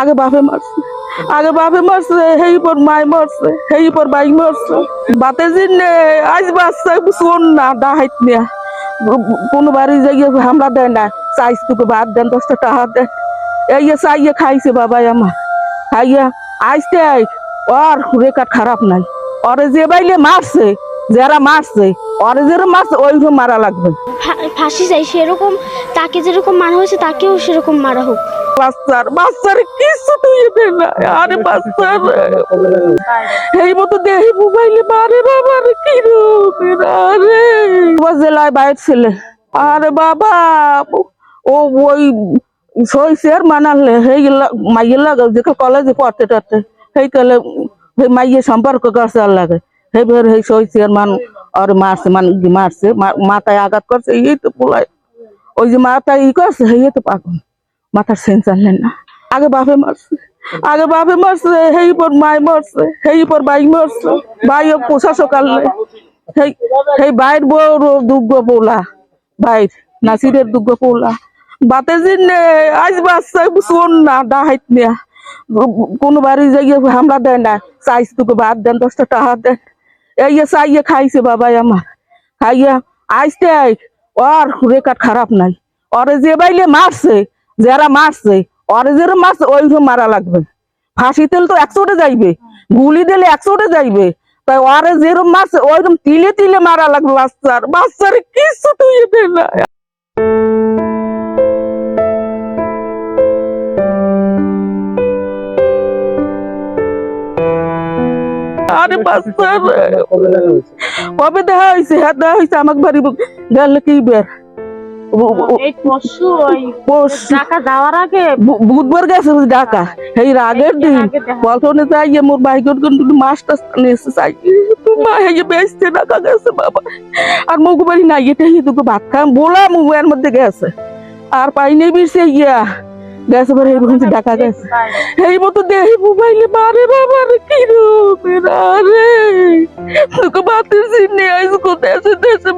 আগে বাপে মারছে। আগে বাপে মারছে হেই পর মাই মারছে হেই পর বাই মারছে। বাতে জিনে আজ বাচ্চা শোন না, ডাহাইত নিয়া। কোনো বাড়ি যাইয়ে হামলা দেয় না। চাইছ তোকে ভাত দেন, দশটা টাকা দেন। এই যে চাইয়ে খাইছে বাবাই আমার। খাইয়া আইসতে আই ওর রেকার খারাপ নাই। ওরে যে বাইলে মারছে, যারা মারছে, ওরে যারা মারছে, ওইরকম মারা লাগবে। ফাঁসি চাই, সেরকম, তাকে যেরকম মারা হয়েছে, তাকেও সেরকম মারা হোক। বাচ্চার বাচ্চার কিছু তুই না? আরে বাচ্চার, এই মতো দেহি মোবাইলে মারে বাবা রে কি রকমের আরে? বাবা জেলায় বাইর ছেলে। আরে বাবা, ও ওই সইসের মানালে, হেই মাইয়ে লাগে যে কলেজে পড়তে টড়তে, হেই কালে হেই মাইয়ে সম্পর্ক করছে আর লাগে। হেই বের, হেই সইসের মান, আর মারছে, মান মারছে, মা- মাথায় আঘাত করছে, এই তো পোলায়। ওই যে মাথায় ই করছে, হেই তো পাগল। মাথার সেন্স আনলেন না। আগে বাপে মারছে। আগে বাপে মারছে হেই পর মাই মারছে হেই পর বাই মারছে বাই পোষা সকালে হেই হেই বাইর বউর দুগ্গ পোলা, বাইর, নাসিরের দুগ্গ পোলা। বাতে জিনে আজ বাচ্চা শোন না ডাহাইত নিয়া। কোনো বাড়ি যাইয়ে হামলা দেয় না। চাইছ তোকে ভাত দেন, দশটা টাকা দেন। এই চাইয়ে খাইছে বাবাই আমার। খাইয়া আইসতে আই, ওর রেকার খারাপ নাই। ওরে যে বাইলে মারছে যারা মারছে ওরে যারা মারছে, ওইরকম মারা লাগবে। ফাঁসি তেল তো একশোটে যাইবে, গুলি দিলে একশোটে যাইবে। তাই ওইরকম তিলে তিলে মারা লাগবে বাচ্চার বাচ্চার কিছু তুই আরে কবে দেখা হয়েছে? হ্যাঁ দেখা হয়েছে, আমাকে বাড়ি গেল কি বের? বুধবার গেছে ওই ঢাকা। এই আগের দিন। আগে দেখা। প্রথমে চাইয়ে মোর বাইকের কিন্তু মাছ টাছ নিয়েছে চাই মা হেয়ে বেচতে টাকা গেছে বাবা। আর মুখ বাড়ি না এটা হি তোকে ভাত খাম। বলা মুখের মধ্যে গেছে। আর পাইনি বিরছে ইয়া। গেছে পরে এই বলছে ঢাকা গেছে। এই মতো দেহি মোবাইলে মারে বাবা রে কি রকমের আরে তোকে বাতের সিনে আইসকো দেশে দেশে বাবা আমার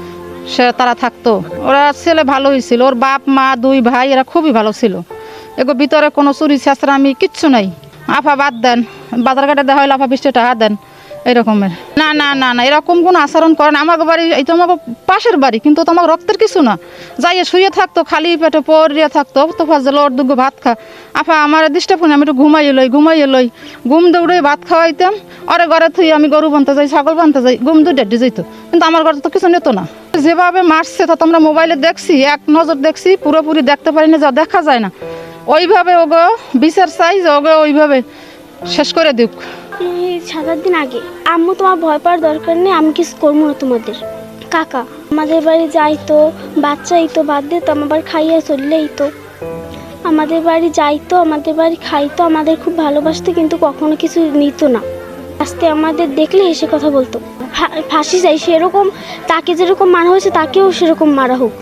সে তারা থাকতো। ওরা ছেলে ভালো হয়েছিল। ওর বাপ, মা, দুই ভাই, এরা খুবই ভালো ছিল। এগো ভিতরে কোনো চুরি আমি কিচ্ছু নাই। আফা বাদ দেন। বাজার ঘাটে দেখা হইলে আফা বিশটা টাকা দেন। এরকমের। না না না না, এরকম কোনো আচরণ করে না। আমাকে বাড়ি, এই তো আমাকে পাশের বাড়ি, কিন্তু তোমার রক্তের কিছু না। যাইয়ে শুয়ে থাকতো, খালি পেটে পড়িয়ে থাকতো, তো ফাজল ওর দুগো ভাত খা। আফা, আমার করি আমি একটু ঘুমাইয়ে লই ঘুমাইয়ে লই। ঘুম দৌড়ে ভাত খাওয়াইতাম ওরে ঘরে থুই আমি গরু বানতে যাই, ছাগল বানতে যাই, ঘুম দু ডেডি যাইত কিন্তু আমার ঘরে তো কিছু নিত না। যেভাবে মারছে, তা তো আমরা মোবাইলে দেখছি, এক নজর দেখছি, পুরোপুরি দেখতে পারি না, যা দেখা যায় না। ওইভাবে ওগো বিচার চাই যে ওগো, ওইভাবে শেষ করে দিক সাত আট দিন আগে। আম্মু তোমার ভয় পাওয়ার দরকার নেই, আমি কিছু করব না তোমাদের। কাকা, আমাদের বাড়ি যাইতো, বাচ্চা এই তো বাদ দিত আমার বাড়ি খাইয়ে চললেই তো আমাদের বাড়ি যাইতো, আমাদের বাড়ি খাইতো, আমাদের খুব ভালোবাসতো, কিন্তু কখনো কিছু নিত না। আস্তে আমাদের দেখলে এসে কথা বলতো। ফাঁসি চাই, সেরকম, তাকে যেরকম মারা হয়েছে, তাকেও সেরকম মারা হোক।